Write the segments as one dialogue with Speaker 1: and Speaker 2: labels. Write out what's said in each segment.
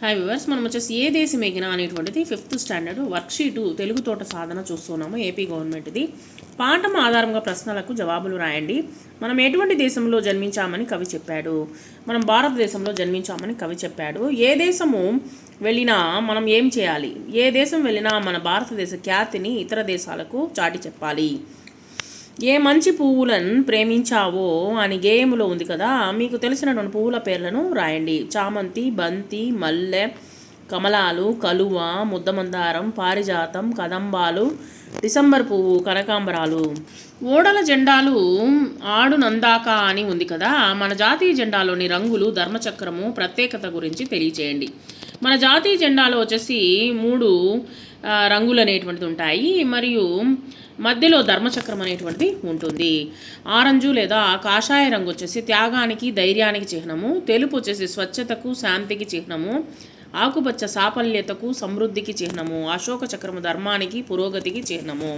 Speaker 1: Hi viewers మనం వచ్చేసి ఏ దేశం ఎగినా అనేటువంటిది ఫిఫ్త్ స్టాండర్డ్ వర్క్షీటు తెలుగు తోట సాధన చూస్తున్నాము ఏపీ గవర్నమెంట్ది పాఠం ఆధారంగా ప్రశ్నలకు జవాబులు రాయండి. మనం ఎటువంటి దేశంలో జన్మించామని కవి చెప్పాడు. మనం భారతదేశంలో జన్మించామని కవి చెప్పాడు. ఏ దేశము వెళ్ళినా మనం ఏం చేయాలి? ఏ దేశం వెళ్ళినా మన భారతదేశ ఖ్యాతిని ఇతర దేశాలకు చాటి చెప్పాలి. ఏ మంచి పువ్వులను ప్రేమించావో అని గేయములో ఉంది కదా మీకు తెలిసినటువంటి పువ్వుల పేర్లను రాయండి. చామంతి బంతి మల్లె కమలాలు కలువ ముద్దమందారం పారిజాతం కదంబాలు డిసెంబర్ పువ్వు కనకాంబరాలు. ఓడల జెండాలు ఆడునందాక అని ఉంది కదా మన జాతీయ జెండాలోని రంగులు ధర్మచక్రము ప్రత్యేకత గురించి తెలియచేయండి. మన జాతీయ జెండాలో వచ్చేసి మూడు రంగులు అనేటువంటిది ఉంటాయి. మరియు మధ్యలో ధర్మచక్రం అనేటువంటిది ఉంటుంది. ఆరెంజు లేదా కాషాయ రంగు వచ్చేసి త్యాగానికి ధైర్యానికి చిహ్నము తెలుపు వచ్చేసి స్వచ్ఛతకు శాంతికి చిహ్నము ఆకుపచ్చ సాఫల్యతకు సమృద్ధికి చిహ్నము అశోక చక్రము ధర్మానికి పురోగతికి చిహ్నము.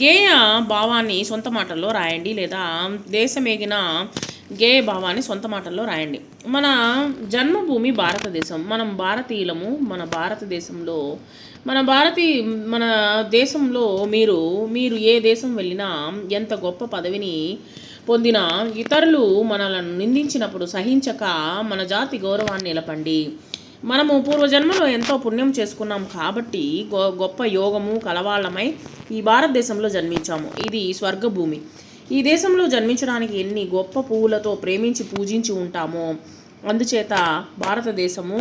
Speaker 1: గేయ భావాన్ని సొంత మాటల్లో రాయండి లేదా దేశమేగిన గేయ భావాన్ని సొంత మాటల్లో రాయండి. మన జన్మభూమి భారతదేశం మనం భారతీయులము మన భారతదేశంలో మన భారతీయ మన దేశంలో మీరు మీరు ఏ దేశం వెళ్ళినా ఎంత గొప్ప పదవిని పొందిన ఇతరులు మనలను నిందించినప్పుడు సహించక మన జాతి గౌరవాన్ని నిలపండి. మనము పూర్వజన్మలో ఎంతో పుణ్యం చేసుకున్నాం కాబట్టి గొ- గొప్ప యోగము కలవాళ్ళమై ఈ భారతదేశంలో జన్మించాము. ఇది స్వర్గభూమి. ఈ దేశంలో జన్మించడానికి ఎన్ని గొప్ప పువ్వులతో ప్రేమించి పూజించి ఉంటామో అందుచేత భారతదేశము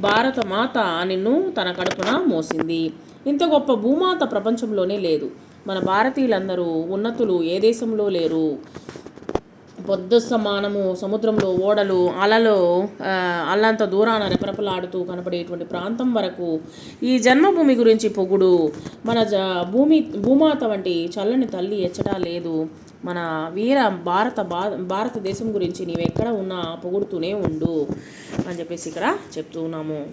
Speaker 1: భారత మాత నిన్ను తన కడుపున మోసింది. ఇంత గొప్ప భూమాత ప్రపంచంలోనే లేదు. మన భారతీయులందరూ ఉన్నతులు ఏ దేశంలో లేరు? పొద్దు సమానము సముద్రంలో ఓడలు అలలో అల్లంత దూరాన రెపరెపలాడుతూ కనపడేటువంటి ప్రాంతం వరకు ఈ జన్మభూమి గురించి పొగుడు. మన జ భూమి భూమాత వంటి చల్లని తల్లి ఎచ్చటా లేదు. మన వీర భారత భా భారతదేశం గురించి నీవెక్కడ ఉన్నా పొగుడుతూనే ఉండు అని చెప్పేసి ఇక్కడ చెప్తూ ఉన్నాము.